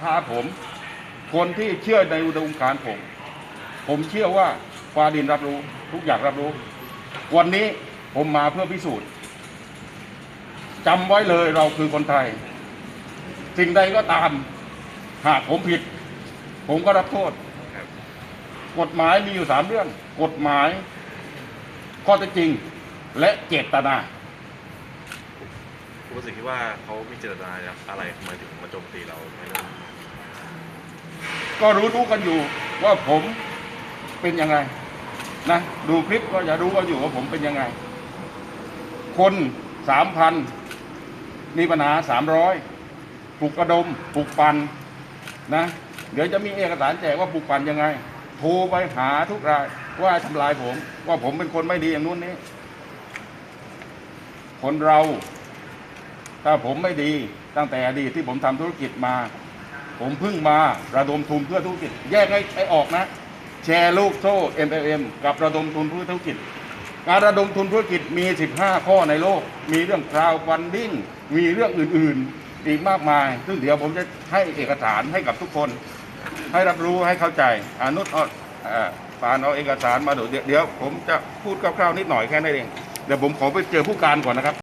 พาผมคนที่เชื่อในอุดมการผม ผมเชื่อว่าฟ้าดินรับรู้ทุกอย่างรับรู้ วันนี้ผมมาเพื่อพิสูจน์จำไว้เลยเราคือคนไทย สิ่งใดก็ตาม หากผมผิด ผมก็รับโทษ กฎหมายมีอยู่สามเรื่อง กฎหมาย ข้อเท็จจริงและเจตนาคุณประสิทธิ์คิดว่าเขามีเจตนาอะไรทำไมถึงมาโจมตีเราไม่รู้ ก็รู้รู้กันอยู่ว่าผมเป็นยังไงนะดูคลิปก็จะรู้กันอยู่ว่าผมเป็นยังไง คนสามพันมีปัญหาสามร้อยปลุกกระดมปลุกปันนะเดี๋ยวจะมีเอกสารแจกว่าปลุกปันยังไง โทรไปหาทุกรายว่าทำลายผม ว่าผมเป็นคนไม่ดีอย่างนู้นนี้ คนเรา ถ้าผมไม่ดีตั้งแต่อดีตที่ผมทำธุรกิจมา ผมเพิ่งมาระดมทุนเพื่อธุรกิจ แยกให้ใออกนะ แชร์ลูกโซ่ MLM กับระดมทุนเพื่อธุรกิจ การระดมทุนธุรกิจมี 15 ข้อในโลก มีเรื่อง crowdfunding มีเรื่องอื่นๆอีกมากมาย ซึ่งเดี๋ยวผมจะให้เอกสารให้กับทุกคน ให้รับรู้ให้เข้าใจอนุเอาเอ่อปานเอาเอกสารมาดูเดี๋ยวเดี๋ยวผมจะพูดคร่าวๆนิดหน่อยแค่นั้นเองเดี๋ยวผมขอไปเจอผู้การก่อนนะครับ